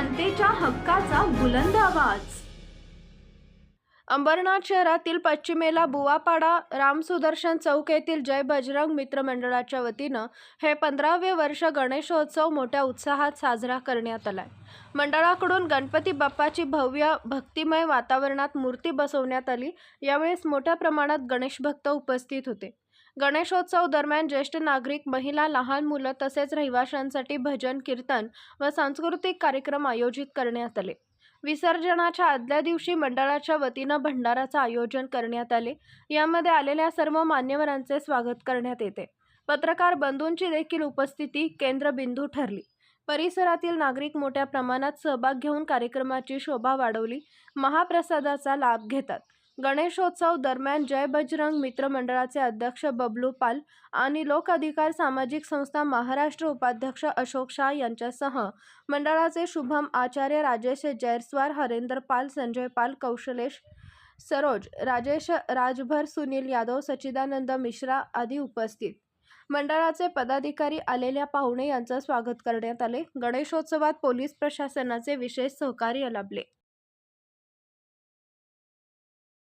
जनतेच्या हक्काचा बुलंद आवाज. अंबरनाथ शहरातील पश्चिमेला बुवापाडा रामसुदर्शन चौक येथील जय बजरंग मित्र मंडळाच्या वतीनं हे पंधरावे वर्ष गणेशोत्सव मोठ्या उत्साहात साजरा करण्यात आलाय. मंडळाकडून गणपती बाप्पाची भव्य भक्तिमय वातावरणात मूर्ती बसवण्यात आली. यावेळेस मोठ्या प्रमाणात गणेशभक्त उपस्थित होते. गणेशोत्सव दरम्यान ज्येष्ठ नागरिक महिला लहान मुलं तसेच रहिवाशांसाठी भजन कीर्तन व सांस्कृतिक कार्यक्रम आयोजित करण्यात आले. विसर्जनाच्या आदल्या दिवशी मंडळाच्या वतीनं भंडाराचं आयोजन करण्यात आले. यामध्ये आलेल्या सर्व मान्यवरांचे स्वागत करण्यात येते. पत्रकार बंधूंची देखील उपस्थिती केंद्रबिंदू ठरली. परिसरातील नागरिक मोठ्या प्रमाणात सहभाग घेऊन कार्यक्रमाची शोभा वाढवली. महाप्रसादाचा लाभ घेतात. गणेशोत्सव दरम्यान जय बजरंग मित्र मंडळाचे अध्यक्ष बबलू पाल आणि लोक अधिकार सामाजिक संस्था महाराष्ट्र उपाध्यक्ष अशोक शाह यांच्यासह मंडळाचे शुभम आचार्य राजेश जयस्वार हरेंद्र पाल संजय पाल कौशलेश सरोज राजेश राजभर सुनील यादव सच्चिदानंद मिश्रा आदी उपस्थित. मंडळाचे पदाधिकारी आलेल्या पाहुणे यांचं स्वागत करण्यात आले. गणेशोत्सवात पोलीस प्रशासनाचे विशेष सहकार्य लाभले.